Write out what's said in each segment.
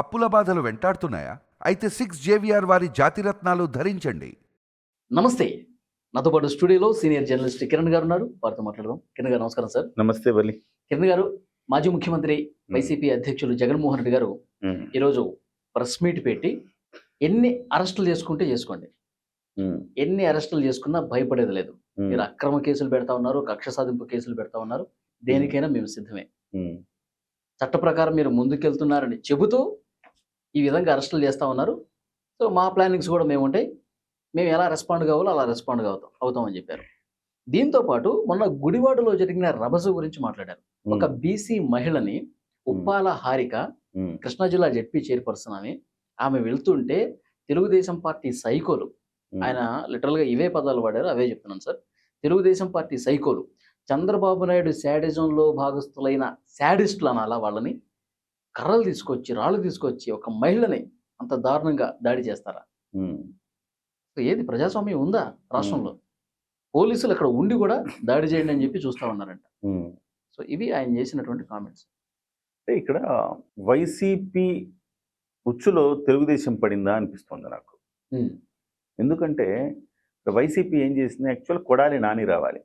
అప్పుల బాధలు వెంటాడుతున్నాయా? అయితే సిక్స్ జేవిఆర్ వారి జాతిరత్నాలు ధరించండి. నమస్తే. నాతో పాటు స్టూడియోలో సీనియర్ జర్నలిస్ట్ కిరణ్ గారు ఉన్నారు. వారితో మాట్లాడదాం. కిరణ్ గారు నమస్కారం సార్. నమస్తే బలి కిరణ్ గారు మాజీ ముఖ్యమంత్రి వైసీపీ అధ్యక్షులు జగన్మోహన్ రెడ్డి గారు ఈరోజు ప్రెస్ మీట్ పెట్టి ఎన్ని అరెస్టులు చేసుకుంటే చేసుకోండి. ఎన్ని అరెస్టులు చేసుకున్నా భయపడేది లేదు. మీరు అక్రమ కేసులు పెడతా ఉన్నారు కక్ష సాధింపు కేసులు పెడతా ఉన్నారు. దేనికైనా మేము సిద్ధమే. చట్ట ప్రకారం మీరు ముందుకెళ్తున్నారని చెబుతూ ఈ విధంగా అరెస్టులు చేస్తా ఉన్నారు. సో మా ప్లానింగ్స్ కూడా మేము ఉంటాయి మేము ఎలా రెస్పాండ్ కావాలో అలా రెస్పాండ్ అవుతాం అవుతామని చెప్పారు. దీంతో పాటు మొన్న గుడివాడలో జరిగిన రభస గురించి మాట్లాడారు. ఒక బీసీ మహిళని ఉప్పాల హారిక కృష్ణా జిల్లా జెడ్పీ చైర్పర్సన్ ఆమె ఆమె వెళ్తుంటే తెలుగుదేశం పార్టీ సైకోలు ఆయన లిటరల్గా ఇవే పదాలు వాడారు అవే చెప్తున్నాను సార్. తెలుగుదేశం పార్టీ సైకోలు చంద్రబాబు నాయుడు శాడిజంలో భాగస్థులైన శాడిస్టులు అనాలా వాళ్ళని కర్రలు తీసుకొచ్చి రాళ్ళు తీసుకొచ్చి ఒక మహిళని అంత దారుణంగా దాడి చేస్తారా? ఏది? ప్రజాస్వామ్యం ఉందా రాష్ట్రంలో? పోలీసులు అక్కడ ఉండి కూడా దాడి చేయండి అని చెప్పి చూస్తా ఉన్నారంట. సో ఇవి ఆయన చేసినటువంటి కామెంట్స్. అంటే ఇక్కడ వైసీపీ ఉచ్చులో తెలుగుదేశం పడిందా అనిపిస్తుంది నాకు. ఎందుకంటే వైసీపీ ఏం చేసింది? యాక్చువల్ కొడాలి నాని రావాలి.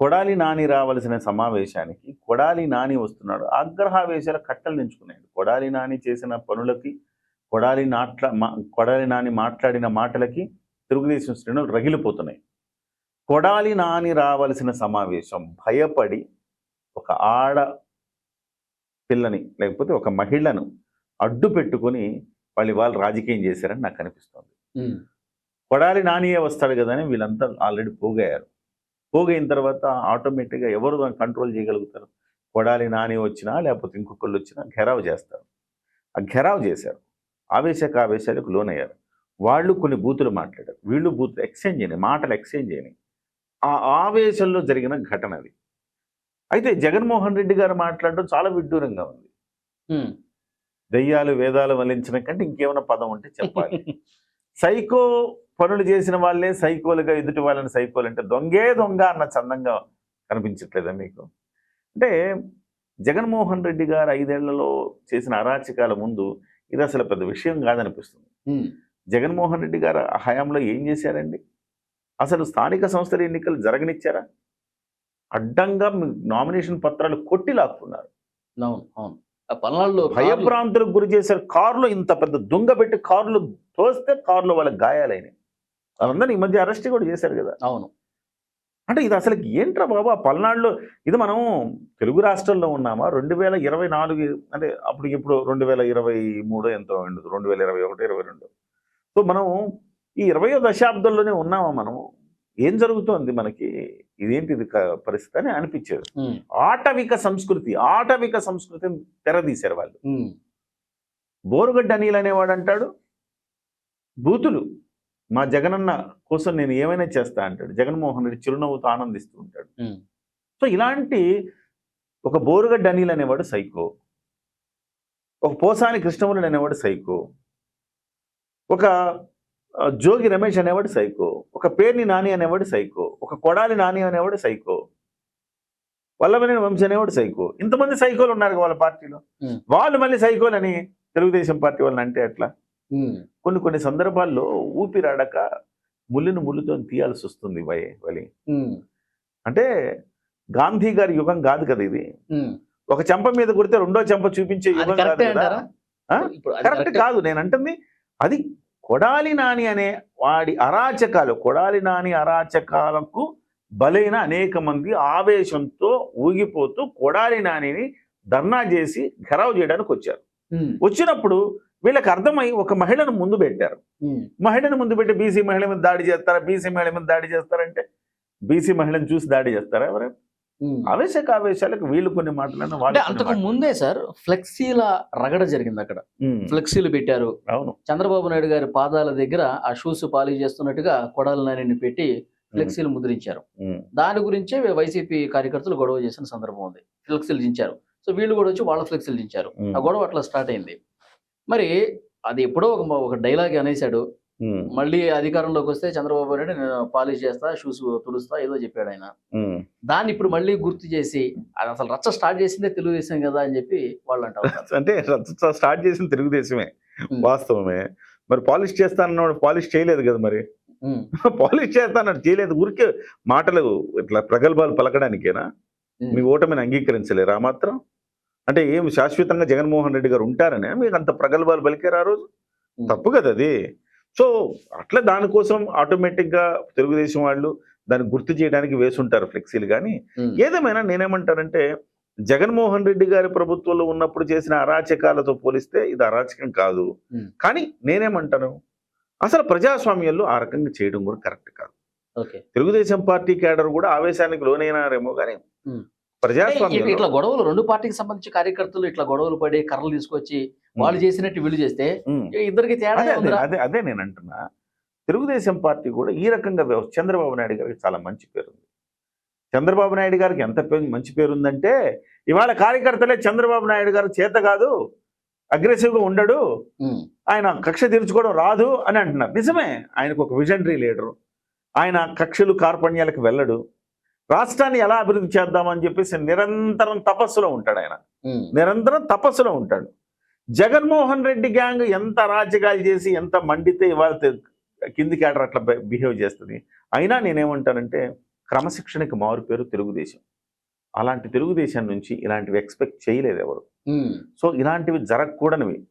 కొడాలి నాని రావాల్సిన సమావేశానికి కొడాలి నాని వస్తున్నాడు. ఆగ్రహావేశాల కట్టలు తెంచుకున్నాడు కొడాలి నాని చేసిన పనులకి కొడాలి నాట్ల మా కొడాలి నాని మాట్లాడిన మాటలకి తెలుగుదేశం శ్రేణులు రగిలిపోతున్నాయి. కొడాలి నాని రావాల్సిన సమావేశం భయపడి ఒక ఆడ పిల్లని లేకపోతే ఒక మహిళను అడ్డు పెట్టుకొని వాళ్ళు ఇవాళ రాజకీయం చేశారని నాకు అనిపిస్తుంది. కొడాలి నానియే వస్తాడు కదా అని వీళ్ళంతా ఆల్రెడీ పోగయ్యారు. పోగైన తర్వాత ఆటోమేటిక్గా ఎవరు దాన్ని కంట్రోల్ చేయగలుగుతారు? కొడాలి నాని వచ్చినా లేకపోతే ఇంకొకళ్ళు వచ్చినా ఘెరావ్ చేస్తారు. ఆ ఘెరావ్ చేశారు. ఆవేశక ఆవేశాలకు లోనయ్యారు. వాళ్ళు కొన్ని బూతులు మాట్లాడారు. వీళ్ళు బూతులు ఎక్స్చేంజ్ చేయని మాటలు ఎక్స్చేంజ్ చేయని. ఆ ఆవేశంలో జరిగిన ఘటన అది. అయితే జగన్మోహన్ రెడ్డి గారు మాట్లాడడం చాలా విడ్డూరంగా ఉంది. దయ్యాలు వేదాలు వల్లించిన కంటే ఇంకేమైనా పదం ఉంటే చెప్పాలి. సైకో పనులు చేసిన వాళ్ళే సైకోలుగా ఎదుటి వాళ్ళని సైకోలు అంటే దొంగే దొంగ అన్న చందంగా కనిపించట్లేదా మీకు? అంటే జగన్మోహన్ రెడ్డి గారు ఐదేళ్ళలో చేసిన అరాచకాల ముందు ఇది అసలు పెద్ద విషయం కాదనిపిస్తుంది. జగన్మోహన్ రెడ్డి గారు ఆ హయాంలో ఏం చేశారండి? అసలు స్థానిక సంస్థల ఎన్నికలు జరగనిచ్చారా? అడ్డంగా నామినేషన్ పత్రాలు కొట్టి లాక్కున్నారు. అవును పల్నాడులో భయభ్రాంతులకు గురి చేశారు. కారులో ఇంత పెద్ద దుంగ పెట్టి కారులో తోస్తే కారులో వాళ్ళకి గాయాలైనాయి. వాళ్ళందరినీ ఈ మధ్య అరెస్ట్ కూడా చేశారు కదా. అవును. అంటే ఇది అసలు ఏంట్రా బాబు? ఆ పల్నాడులో ఇది మనం తెలుగు రాష్ట్రాల్లో ఉన్నామా? రెండు వేల ఇరవై నాలుగు అంటే అప్పుడు ఇప్పుడు రెండు వేల ఇరవై మూడు ఎంతో ఉండదు రెండు వేల ఇరవై ఒకటి ఇరవై రెండు. సో మనం ఈ ఇరవయో దశాబ్దంలోనే ఉన్నామా మనం ఏం జరుగుతోంది మనకి? ఇదేంటి ఇది పరిస్థితి అని అనిపించేది. ఆటవిక సంస్కృతి ఆటవిక సంస్కృతిని తెరదీశారు వాళ్ళు. బోరుగడ్డ అనిల్ అనేవాడు అంటాడు. బూతులు. మా జగనన్న కోసం నేను ఏమైనా చేస్తా అంటాడు. జగన్మోహన్ రెడ్డి చిరునవ్వుతో ఆనందిస్తూ ఉంటాడు. సో ఇలాంటి ఒక బోరుగడ్డ అనిల్ అనేవాడు సైకో. ఒక పోసాని కృష్ణమురుడు అనేవాడు సైకో. ఒక జోగి రమేష్ అనేవాడు సైకో. ఒక పేర్ని నాని అనేవాడు సైకో. ఒక కొడాలి నాని అనేవాడు సైకో. వల్లభనేని వంశీ అనేవాడు సైకో. ఇంతమంది సైకోలు ఉన్నారు వాళ్ళ పార్టీలో. వాళ్ళు మళ్ళీ సైకోలని తెలుగుదేశం పార్టీ వాళ్ళని అంటే ఎట్లా? కొన్ని కొన్ని సందర్భాల్లో ఊపిరాడక ముళ్ళును ముళ్ళుతో తీయాల్సి వస్తుంది వలి. అంటే గాంధీ గారి యుగం కాదు కదా ఇది. ఒక చెంప మీద కొడితే రెండో చెంప చూపించే యుగం కాదు కరెక్టే కదా కరెక్ట్. కాదు. నేను అంటుంది అది కొడాలి నాని అనే వాడి అరాచకాలు కొడాలి నాని అరాచకాలకు బలైన అనేక మంది ఆవేశంతో ఊగిపోతూ కొడాలి నానిని ధర్నా చేసి ఘెరావు చేయడానికి వచ్చారు వచ్చినప్పుడు వీళ్ళకి అర్థమై ఒక మహిళను ముందు పెట్టారు. మహిళను ముందు పెట్టి బీసీ మహిళ మీద దాడి చేస్తారా? బీసీ మహిళ మీద దాడి చేస్తారంటే? బీసీ మహిళను చూసి దాడి చేస్తారా ఎవరు. ఆవేశక ఆవేశాలకు వీళ్ళు కొన్ని మాటలను అంటే వాళ్ళు కొన్ని అంతకు మాటలు. ముందే సార్ ఫ్లెక్సీల రగడ జరిగింది అక్కడ. ఫ్లెక్సీలు పెట్టారు. అవును. చంద్రబాబు నాయుడు గారి పాదాల దగ్గర ఆ షూస్ పాలిష్ చేస్తున్నట్టుగా కొడాలి నానిని పెట్టి ఫ్లెక్సీలు ముద్రించారు. దాని గురించే వైసీపీ కార్యకర్తలు గొడవ చేసిన సందర్భం ఉంది. ఫ్లెక్సీలు దించారు సో వీళ్ళు కూడా వచ్చి వాళ్ళ ఫ్లెక్సీలు దించారు ఆ గొడవ అట్లా స్టార్ట్ అయింది. మరి అది ఎప్పుడో ఒక ఒక డైలాగ్ అనేసాడు మళ్ళీ అధికారంలోకి వస్తే చంద్రబాబు నాయుడు నేను పాలిష్ చేస్తా షూస్ తుడుస్తా ఏదో చెప్పాడు ఆయన. దాన్ని ఇప్పుడు మళ్ళీ గుర్తు చేసి అది అసలు రచ్చ స్టార్ట్ చేసిందే తెలుగుదేశం కదా అని చెప్పి వాళ్ళు అంటారు అంటే రచ్చ స్టార్ట్ చేసిన తెలుగుదేశమే. వాస్తవమే. మరి పాలిష్ చేస్తానన్నాడు పాలిష్ చేయలేదు కదా మరి? పాలిష్ చేస్తానన్నాడు చేయలేదు. ఊరికే మాటలు ఇట్లా ప్రగల్భాలు పలకడానికేనా. మీ ఓటమిని అంగీకరించలేరు ఆ మాత్రం? అంటే ఏం శాశ్వతంగా జగన్మోహన్ రెడ్డి గారు ఉంటారనే మీకు అంత ప్రగల్భాలు పలికారు ఆ రోజు. తప్పు కదా అది. సో అట్లా దానికోసం ఆటోమేటిక్గా తెలుగుదేశం వాళ్ళు దాన్ని గుర్తు చేయడానికి వేసుంటారు ఫ్లెక్సీలు కానీ. ఏదేమైనా నేనేమంటానంటే జగన్మోహన్ రెడ్డి గారి ప్రభుత్వంలో ఉన్నప్పుడు చేసిన అరాచకాలతో పోలిస్తే ఇది అరాచకం కాదు. కానీ నేనేమంటాను? అసలు ప్రజాస్వామ్యంలో ఆ రకంగా చేయడం కూడా కరెక్ట్ కాదు. తెలుగుదేశం పార్టీ కేడర్ కూడా ఆవేశానికి లోనైనారేమో కానీ ప్రజాస్వామ్యం ఇట్లా గొడవలు రెండు పార్టీకి సంబంధించి కార్యకర్తలు ఇట్లా గొడవలు పడి కర్రలు తీసుకొచ్చి వాళ్ళు చేసినట్టు వీళ్ళు చేస్తే ఇద్దరికి తేడా అదే అదే నేను అంటున్నా. తెలుగుదేశం పార్టీ కూడా ఈ రకంగా చంద్రబాబు నాయుడు గారికి చాలా మంచి పేరు ఉంది చంద్రబాబు నాయుడు గారికి ఎంత మంచి పేరు ఉందంటే ఇవాళ కార్యకర్తలే చంద్రబాబు నాయుడు గారు చేత కాదు అగ్రెసివ్గా ఉండడు ఆయన కక్ష తీర్చుకోవడం రాదు అని అంటున్నారు. నిజమే ఆయనకు ఒక విజనరీ లీడరు. ఆయన కక్షలు కార్పణ్యాలకు వెళ్ళడు. రాష్ట్రాన్ని ఎలా అభివృద్ధి చేద్దామని చెప్పేసి నిరంతరం తపస్సులో ఉంటాడు ఆయన. నిరంతరం తపస్సులో ఉంటాడు. జగన్మోహన్ రెడ్డి గ్యాంగ్ ఎంత రాజకీయాలు చేసి ఎంత మండితే ఇవాళ తె- కింది క్యాడర్ అట్లా బిహేవ్ చేస్తుంది. అయినా నేనేమంటానంటే క్రమశిక్షణకి మారు పేరు తెలుగుదేశం. అలాంటి తెలుగుదేశం నుంచి ఇలాంటివి ఎక్స్పెక్ట్ చేయలేదు ఎవరు. సో ఇలాంటివి జరగకూడనివి.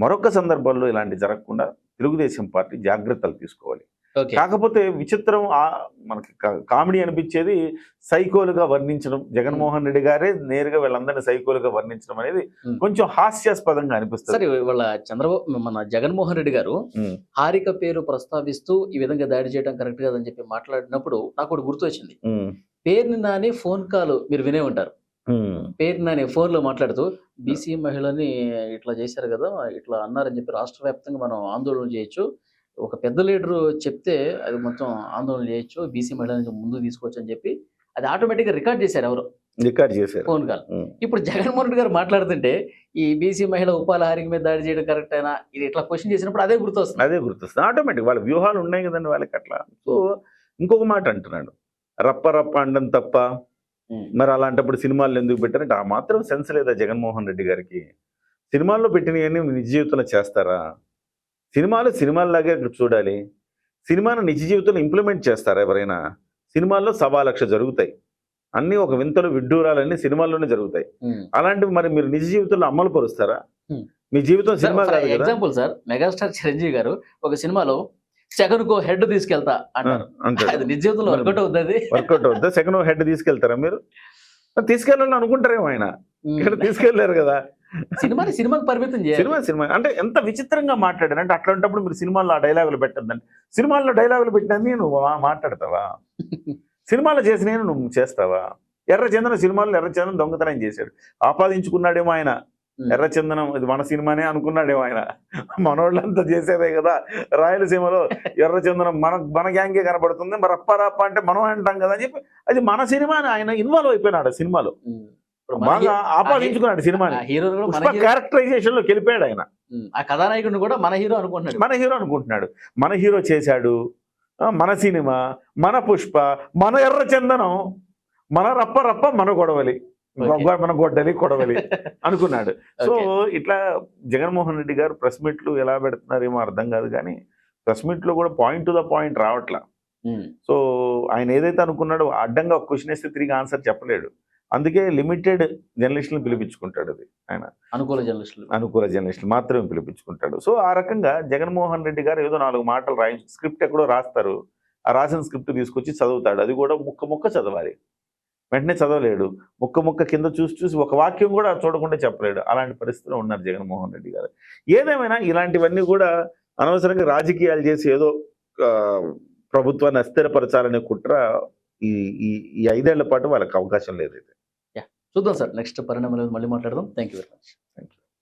మరొక సందర్భంలో ఇలాంటి జరగకుండా తెలుగుదేశం పార్టీ జాగ్రత్తలు తీసుకోవాలి. కాకపోతే విచిత్రం ఆ- మనకి కామెడీ అనిపించేది సైకోలుగా వర్ణించడం. జగన్మోహన్ రెడ్డి గారే నేరుగా వీళ్ళందరినీ సైకోలుగా వర్ణించడం అనేది. కొంచెం హాస్యాస్పదంగా సరే అనిపిస్తుంది వాళ్ళ చంద్రబాబు మన జగన్మోహన్ రెడ్డి గారు హారిక పేరు ప్రస్తావిస్తూ ఈ విధంగా దాడి చేయడం కరెక్ట్ కాదని చెప్పి మాట్లాడినప్పుడు నాకు ఒకటి గుర్తు వచ్చింది పేరుని నాని ఫోన్ కాల్ మీరు వినే ఉంటారు. పేరు నాని ఫోన్లో మాట్లాడుతూ బీసీ మహిళని ఇట్లా చేశారు కదా ఇట్లా అన్నారని చెప్పి రాష్ట్ర వ్యాప్తంగా మనం ఆందోళన చేయొచ్చు. ఒక పెద్ద లీడరు చెప్తే అది మొత్తం ఆందోళన చేయొచ్చు బీసీ మహిళని ముందు తీసుకోవచ్చు అని చెప్పి అది ఆటోమేటిక్గా రికార్డ్ చేశారు ఎవరు? రికార్డ్ చేశారు. Phone call. ఇప్పుడు జగన్మోహన్ రెడ్డి గారు మాట్లాడుతుంటే ఈ బీసీ మహిళ ఉపాల హారిక మీద దాడి చేయడం కరెక్ట్ అయినా? ఇది ఇట్లా క్వశ్చన్ చేసినప్పుడు అదే గుర్తొస్తుంది. అదే గుర్తొస్తుంది. ఆటోమేటిక్ వాళ్ళ వ్యూహాలు ఉన్నాయి కదండి వాళ్ళకి అట్లా. సో ఇంకొక మాట అంటున్నాడు. రప్ప రప్ప అండం తప్ప. మరి అలాంటప్పుడు సినిమాలు ఎందుకు పెట్టారంటే ఆ మాత్రం సెన్స్ లేదా జగన్మోహన్ రెడ్డి గారికి? సినిమాల్లో పెట్టినవన్నీ నిజ జీవితంలో చేస్తారా? సినిమాలు సినిమాల్లాగే చూడాలి. సినిమాను నిజ జీవితంలో ఇంప్లిమెంట్ చేస్తారా ఎవరైనా? సినిమాల్లో సవా లక్ష జరుగుతాయి. అన్నీ ఒక వింతలు విడ్డూరాలన్నీ సినిమాల్లోనే జరుగుతాయి. అలాంటివి మరి మీరు నిజ జీవితంలో అమలు పరుస్తారా. మీ జీవితం cinema example sir megastar Chiranjeevi గారు ఒక సినిమాలో జగన్ కో హెడ్ తీసుకెళ్తా అంటారు. నిజ జీవితంలో వర్కౌట్ అవుతుంది. వర్కౌట్ అవుతుందా సెకండ్ హెడ్ తీసుకెళ్తారా మీరు? మరి తీసుకెళ్ళాలని అనుకుంటారేమో ఆయన. ఇక్కడ తీసుకెళ్ళారు కదా. సినిమాని సినిమాకి పరిమితం చేయాలి. Cinema cinema. అంటే ఎంత విచిత్రంగా మాట్లాడారు? అంటే అట్లాంటప్పుడు మీరు సినిమాల్లో ఆ డైలాగులు పెట్టద్దండి. సినిమాల్లో డైలాగులు పెట్టినది నువ్వు మాట్లాడతావా? సినిమాలో చేసిన నువ్వు చేస్తావా? ఎర్రచందనం సినిమాల్లో ఎర్రచందనం దొంగతనం చేశాడు. ఆపాదించుకున్నాడేమో ఆయన. ఎర్రచందనం ఇది మన సినిమానే అనుకున్నాడేమో ఆయన. మనోళ్ళంతా చేసేదే కదా. రాయలసీమలో ఎర్రచందనం మన మన గ్యాంగే కనబడుతుంది. మరి రప్ప రప్ప అంటే మనం అంటాం కదా అని చెప్పి. అది మన సినిమా ఆయన ఇన్వాల్వ్ అయిపోయినాడు సినిమాలో. బాగా ఆపాదించుకున్నాడు సినిమాని. హీరో క్యారెక్టరైజేషన్లోకి వెళ్ళిపోయాడు ఆయన. ఆ కథానాయకుడిని కూడా మన హీరో అనుకుంటున్నాడు. మన హీరో అనుకుంటున్నాడు. మన హీరో చేశాడు. మన సినిమా మన పుష్ప మన ఎర్ర చందనం మన రప్ప రప్ప మన గొడవలి. మన గొడ్డలి కొడవలి అనుకున్నాడు. సో. ఇట్లా జగన్మోహన్ రెడ్డి గారు ప్రెస్ మీట్లు ఎలా పెడుతున్నారేమో అర్థం కాదు కానీ ప్రెస్ మీట్లో కూడా పాయింట్ టు ద పాయింట్ రావట్లా. సో ఆయన ఏదైతే అనుకున్నాడో అడ్డంగా క్వశ్చన్ వేస్తే తిరిగి ఆన్సర్ చెప్పలేడు. అందుకే లిమిటెడ్ జర్నలిస్టులను పిలిపించుకుంటాడు అది ఆయన. అనుకూల జర్నలిస్టులు. అనుకూల జర్నలిస్టులు మాత్రమే పిలిపించుకుంటాడు. సో ఆ రకంగా జగన్మోహన్ రెడ్డి గారు ఏదో నాలుగు మాటలు రాయి స్క్రిప్ట్ ఎక్కడో రాస్తారు. ఆ రాసిన స్క్రిప్ట్ తీసుకొచ్చి చదువుతాడు. అది కూడా ముక్క ముక్క చదవాలి. వెంటనే చదవలేడు. ముక్క ముక్క కింద చూసి చూసి ఒక వాక్యం కూడా చూడకుండా చెప్పలేడు. అలాంటి పరిస్థితిలో ఉన్నారు జగన్మోహన్ రెడ్డి గారు. ఏదేమైనా ఇలాంటివన్నీ కూడా అనవసరంగా రాజకీయాలు చేసి ఏదో ప్రభుత్వాన్ని అస్థిరపరచాలనే కుట్ర ఈ ఈ ఐదేళ్ళ పాటు వాళ్ళకి అవకాశం లేదు చూద్దాం సార్ నెక్స్ట్ పరిణామాలు మళ్ళీ మాట్లాడదాం. Thank you very much thank you